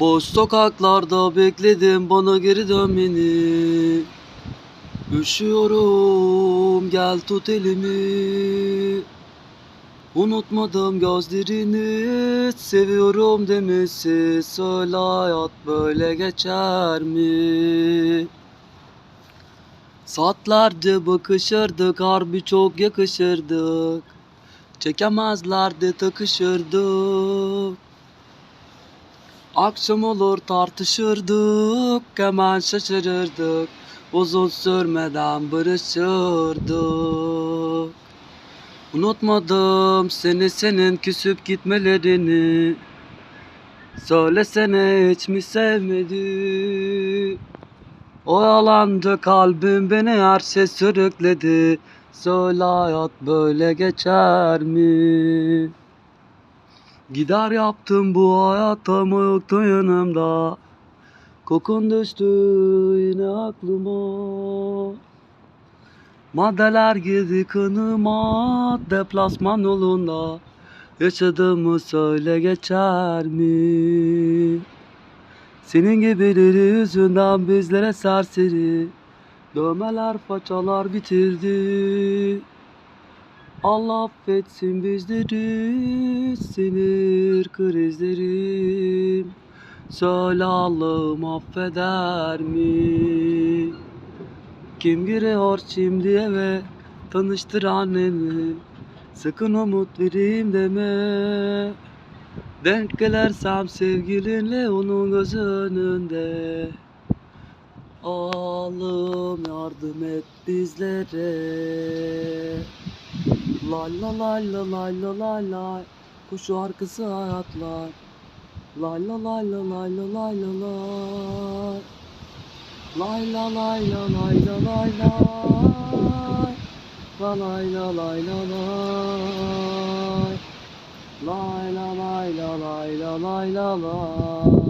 Boş sokaklarda bekledim bana geri dönmeni. Üşüyorum gel tut elimi. Unutmadım gözlerini seviyorum demesi. Söyle hayat böyle geçer mi? Saatlerce bakışırdık harbi çok yakışırdık. Çekemezlerdi takışırdık Akşam olur tartışırdık hemen şaşırırdık. Uzun sürmeden barışırdık. Unutmadım seni senin küsüp gitmelerini. Söylesene hiç mi sevmedi Oyalandı kalbim beni her şey sürükledi. Söyle hayat böyle geçer mi? Gider yaptım bu hayat ama yoktun yanımda. Kokun düştü yine aklıma. Maddeler girdi kanıma Deplasman yolunda. Yaşadığımı söyle geçer mi? Senin gibileri yüzünden bizlere serseri. Dövmeler façalar bitirdi Allah affetsin bizleri sinir krizlerim Söyle Allah'ım affeder mi? Kim giriyor şimdi eve tanıştır anneni Sakın umut vereyim deme. Denk gelirsem sevgilinle onun göz önünde. Allah'ım yardım et bizlere Lay la lay la lay la lay lay Kuşu arkası hayatlar Lay la lay la lay la lay la lay Lay la lay la lay la lay lay La lay la lay la lay Lay la lay la lay la lay la lay